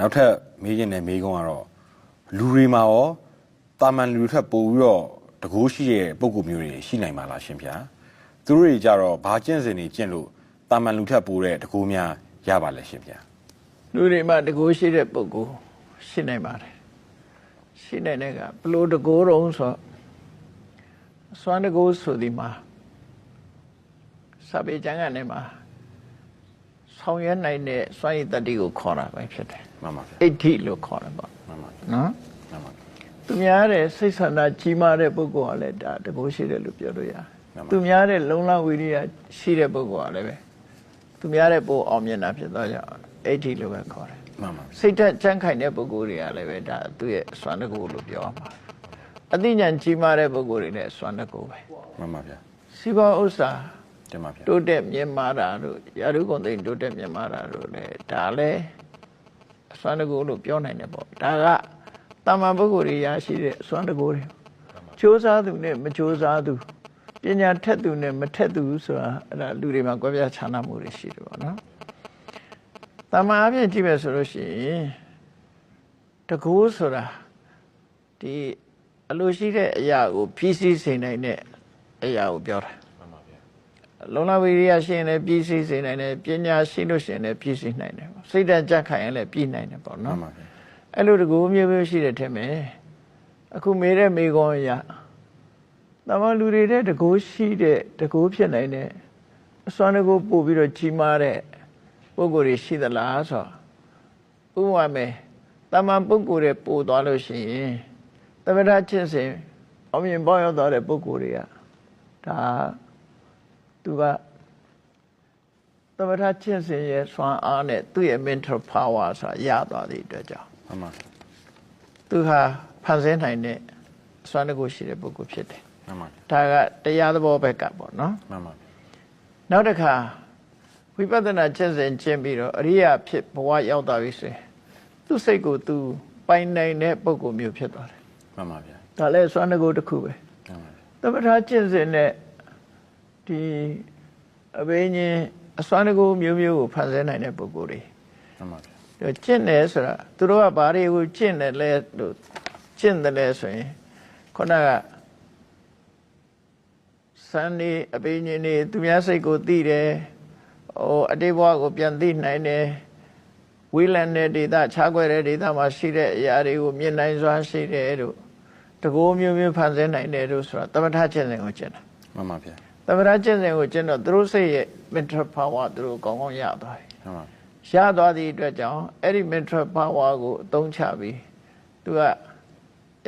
နောက်ထပ်မေးခြင်းနဲ့မေးခွန်းကတော့လူတွေမှာရောတာမန်လူတွေထက်ပိုပြီးတော့တကိုးရှိတဲ့ပုံကူမျိုးတွေရှိနိုင်ပါလားရှင်ဗျာသူတို့တွေကြတော့ဘာကျင့်စဉ်တွေကျင့်လို့တာမန်လူထက်ပိုတဲ့တကိုးများရပါလဲရှင်ဗျာလူတွေမှာတကိုးရှိတဲ့ပုဂ္ဂိုလ်ရှိနိုင်ပါတယ်ရှိနိုင်တဲ့ကဘလို့တကိုးတုံးဆိုစွမ်းတကိုးဆိုဒီမှာစာပေကျမ်းကနေမှာဆောင်ရွက်နိုင်တဲ့စွမ်းရည်တတ္တိကိုခေါ်တာပဲဖြစ်တယ် မှန်ပါဗျာအဋ္ဌိလို့ခေါ်တယ်ပေါ့မှန်ပါဗျာနော်မှန်ပါသူများတဲ့စိတ်ဆန္ဒကြီးမားတဲ့ပုဂ္ဂိုလ်ကလည်းဒါတကိုးရှိတယ်လို့ပြောလို့ရတယ်မှန်ပါသူများတဲ့လုံလဝိရိယရှိတဲ့ပုဂ္ဂိုလ်ကလည်းပဲသူများတဲ့ပိုအောင်မြင်တာဖြစ်တော့ကြောင့်အဋ္ဌိလို့ပဲခေါ်တယ်မှန်ပါစိတ်ဓာတ်ကြမ်းခိုင်တဲ့ပုဂ္ဂိုလ်တွေကလည်းပဲဒါသူ့ရဲ့စွမ်းတကူလို့ပြောရမှာအသိဉာဏ်ကြီးမားတဲ့ပုဂ္ဂိုလ်တွေလည်းစွမ်းတကူပဲမှန်ပါဗျာစီးပွားဥစ္စာတင်ပါဗျာတိုးတက်မြင့်မားတာတို့ရာထူးကုန်သိမ်းတိုးတက်မြင့်မားတာတို့လည်းဒါလည်း စွမ်းတကူလို့ပြောနိုင်တယ်ပေါ့ဒါကတာမန်ပုဂ္ဂိုလ်တွေရရှိတဲ့စွမ်းတကူတွေစ조사သူနဲ့မစ조사သူပညာထက်သူနဲ့မထက်သူဆိုတာအဲ့ဒါလူတွေမှာကွဲပြားခြားနားမှုတွေရှိတယ်ပေါ့နော်တမန်အပြင်ကြည့်မယ်ဆိုလို့ရှိရင်တကူဆိုတာဒီအလိုရှိတဲ့အရာကိုဖြည့်ဆည်းစေနိုင်တဲ့အရာကိုပြောတာ မှန်ပါဗျာ လုံလဝိရိယရှိရင်လည်းပြည့်စည်စေနိုင်တယ်ပညာရှိလို့ရှိရင်လည်းပြည့်စည်နိုင်တယ်စိတ်ဓာတ်ကြက်ခိုင်ရင်လည်းပြည့်နိုင်တယ်ပေါ့မှနော်န်ပါဗျာအဲ့လိုတကူမျိုးမျိုးရှိတယ်ထင်မယ်အခုမေးတဲ့မေကွန်အရာတမန်လူတွေတဲ့တကူရှိတဲ့တကူဖြစ်နိုင်တဲ့အစွမ်းတကူပို့ပြီးတော့ကြီးမားတဲ့ပုံကိုယ်တွေရှိသလားဆိုတော့ဥပမာမယ်တမန်ပုံကိုယ်တွေပို့သွားလို့ရှိရင်သမထချင်းစဉ်အောင်မြင်ပေါရောက်သွားတဲ့ပုံကိုယ်တွေကဒါ သူကသမထချင်းစင်ရဲ့စွမ်းအားနဲ့သူ့ရဲ့ mental power ဆိုတာရသွားသည့်အတွက်ကြောင့်မှန်ပါသူဟာဖန်ဆင်းနိုင်တဲ့စွမ်းတကူရှိတဲ့ပုဂ္ဂိုလ်ဖြစ်တယ်မှန်ပါ။ဒါကတရားသဘောဘက်ကပေါ့နော်မှန်ပါ။နောက်တစ်ခါဝိပဿနာချင်းစင်ကျင့်ပြီးတော့အရိယာဖြစ်ဘဝရောက်သွားပြီဆိုရင်သူ့စိတ်ကိုသူပိုင်နိုင်တဲ့ပုဂ္ဂိုလ်မျိုးဖြစ်သွားတယ်မှန်ပါဗျာ။ဒါလည်းစွမ်းတကူတစ်ခုပဲမှန်ပါ။သမထချင်းစင်နဲ့ ဒီအဘိညာဉ်အစွမ်းတကူမျိုးမျိုးကိုဖန်ဆင်းနိုင်တဲ့ပုဂ္ဂိုလ်တွေမှန်ပါဗျာတော့ကျင့်တယ်ဆိုတာသူတို့ကဘာတွေကိုကျင့်တယ်လဲလို့ကျင့်တယ်လဲဆိုရင်ခုနကစံနေအပိညင်နေသူများစိတ်ကိုသိတယ်ဟိုအတိတ်ဘဝကိုပြန်သိနိုင်တယ်ဝိလန်တဲ့ဒေသခြားခွဲတဲ့ဒေသမှာရှိတဲ့အရာတွေကိုမြင်နိုင်စွာရှိတယ်လို့တကိုးမျိုးမျိုးဖန်ဆင်းနိုင်တယ်လို့ဆိုတာတမထကျင့်စဉ်ကိုကျင့်တာမှန်ပါဗျာ တမထကျင့်စဉ်ကိုကျင့်တော့သူတို့စိတ်ရဲ့ mental power သူတို့ကောင်းကောင်းရသွားတယ်မှန်ပါရသွားသည့်အတွက်ကြောင့်အဲ့ဒီ mental power ကိုအသုံးချပြီးသူက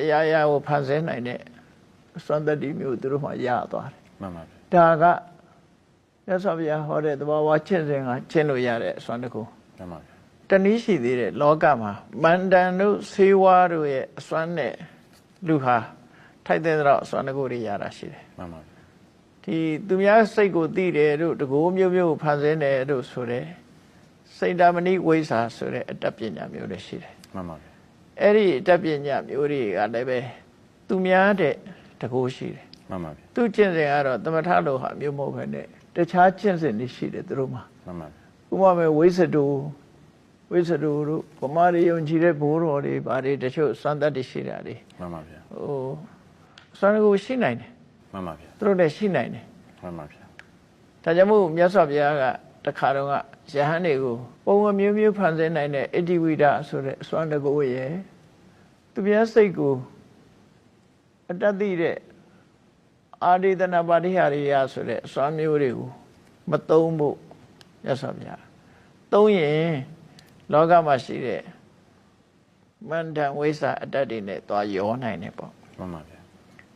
အရာရာကိုဖန်ဆင်းနိုင်တဲ့စွမ်းတတိမျိုးသူတို့မှရသွားတယ်မှန်ပါဗျာ။ဒါကရသော်ဗျာဟောတဲ့သဘာဝချင်းစဉ်ကချင်းလို့ရတဲ့အစွမ်းတစ်ခုမှန်ပါဗျာတနည်းရှိသေးတဲ့လောကမှာမန္တန်တို့ဆေးဝါးတို့ရဲ့အစွမ်းနဲ့လူဟာထိုက်တဲ့တော့အစွမ်းတစ်ခုတွေရတာရှိတယ်မှန်ပါဗျာ။ ဒီသူများစိတ်ကိုသိတယ်တို့တကိုးမျိုးမျိုးကိုဖန်ဆင်းတယ်တို့ဆိုတဲ့စိတ်ဓာမဏိဝိဇ္ဇာဆိုတဲ့အတ္တပညာမျိုးတွေရှိတယ်မှန်ပါဗျာအဲ့ဒီအတတ်ပညာမျိုးတွေကလည်းပဲသူများတဲ့တကူရှိတယ်မှန်ပါဗျာသူကျင့်စဉ်ကတော့သမထလိုဟာမျိုးမဟုတ်ဘဲနဲ့တခြားကျင့်စဉ်တွေရှိတယ်သူတို့မှာမှန်ပါဗျာဥပမာမဲ့ဝိသတုဝိသတုတို့ဗမာတွေယုံကြည်တဲ့ဘိုးတော်တွေဗာတွေတချို့စံတတ်တွေရှိတာတွေမှန်ပါဗျာဟိုစံကိုရှိနိုင်တယ် မှန်ပါဗျာသူတို့လည်းရှိနိုင်တယ်မှန်ပါဗျာဒါကြောင့်မို့မြတ်စွာဘုရားကတခါတော့ကယဟန်တွေကိုပုံဝမျိုးမျိုးဖန်ဆင်းနိုင်တဲ့အဋ္ဌိဝိဒဆိုတဲ့အစွမ်းတကူရဲ့သူများစိတ်ကိုအတ္တတိတဲ့အာရိဒနာပါရိဟာရိယဆိုတဲ့အစွမ်းမျိုးတွေကိုမသုံးဖို့မြတ်စွာဘုရားသုံးရင်လောကမှာရှိတဲ့မန္တန်ဝိသအတ္တတွေနဲ့သွားရောနိုင်တယ်ပေါ့မှန်ပါဗျာ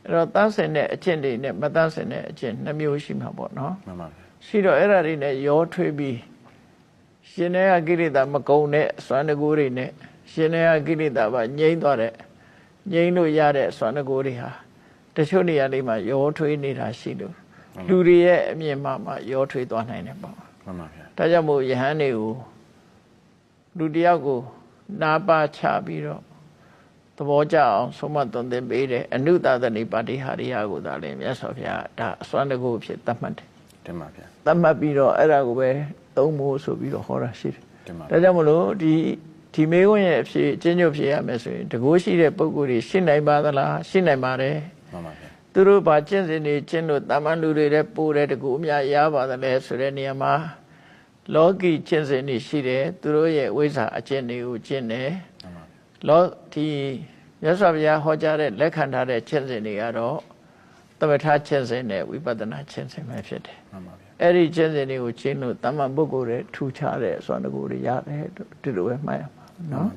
အဲ့တော့တန်းစင်တဲ့အကျင့်တွေနဲ့မတန်းစင်တဲ့အကျင့်နှစ်မျိုးရှိမှာပေါ့နော်မှန်ပါဗျာရှိတော့အဲ့ဒါတွေနဲ့ရောထွေးပြီးရှင်တဲ့ကိရိတာမကုံတဲ့စွမ်းတကူတွေနဲ့ရှင်တဲ့ကိရိတာပါငြိမ့်သွားတဲ့ငြိမ့်လို့ရတဲ့စွမ်းတကူတွေဟာတချို့နေရာလေးမှာရောထွေးနေတာရှိလို့လူတွေရဲ့အမြင်မှမှရောထွေးသွားနိုင်တယ်ပေါ့မှန်ပါဗျာဒါကြောင့်မို့ယဟန်တွေကိုလူတစ်ယောက်ကိုနာပါချပြီးတော့သ ဘောကျအောင်ဆုံးမသွန်သင်ပေးတယ်အနုတသနိပါတိဟာရိယကိုသာလေမြတ်စွာဘုရားဒါအစွမ်းတကူဖြစ်သတ်မှတ်တယ်တင်ပါဗျာသတ်မှတ်ပြီးတော့အဲ့ဒါကိုပဲသုံးဖို့ဆိုပြီးတော့ဟောတာရှိတယ်တင်ပါဒါကြောင့်မလို့ဒီဒီမေခွန်းရဲ့အဖြစ်အချင်းချုပ်ဖြစ်ရမယ်ဆိုရင်တကိုးရှိတဲ့ပုံကိုယ်တွေရှင်းနိုင်ပါသလားရှင်းနိုင်ပါတယ်မှန်ပါဗျာသူတို့ဘာကျင့်စဉ်တွေကျင့်လို့တာမန်လူတွေတဲ့ပို့တဲ့တကူအများရပါသလဲဆိုတဲ့နေရာမှာလောကီကျင့်စဉ်တွေရှိတယ်သူတို့ရဲ့ဝိဇ္ဇာအကျင့်တွေကိုကျင့်တယ်မှန်ပါဗျာ လောဒီမြတ်စွာဘုရားဟောကြားတဲ့လက်ခံထားတဲ့ကျင့်စဉ်တွေကတော့သမထကျင့်စဉ်နဲ့ဝိပဿနာကျင့်စဉ်ပဲဖြစ်တယ်မှန်ပါဗျာအဲ့ဒီကျင့်စဉ်တွေကိုကျင့်လို့တမန်ပုဂ္ဂိုလ်တွေထူခြားတဲ့အစွမ်းတကူတွေရတယ်ဒီလိုပဲမှတ်ရမှာနော်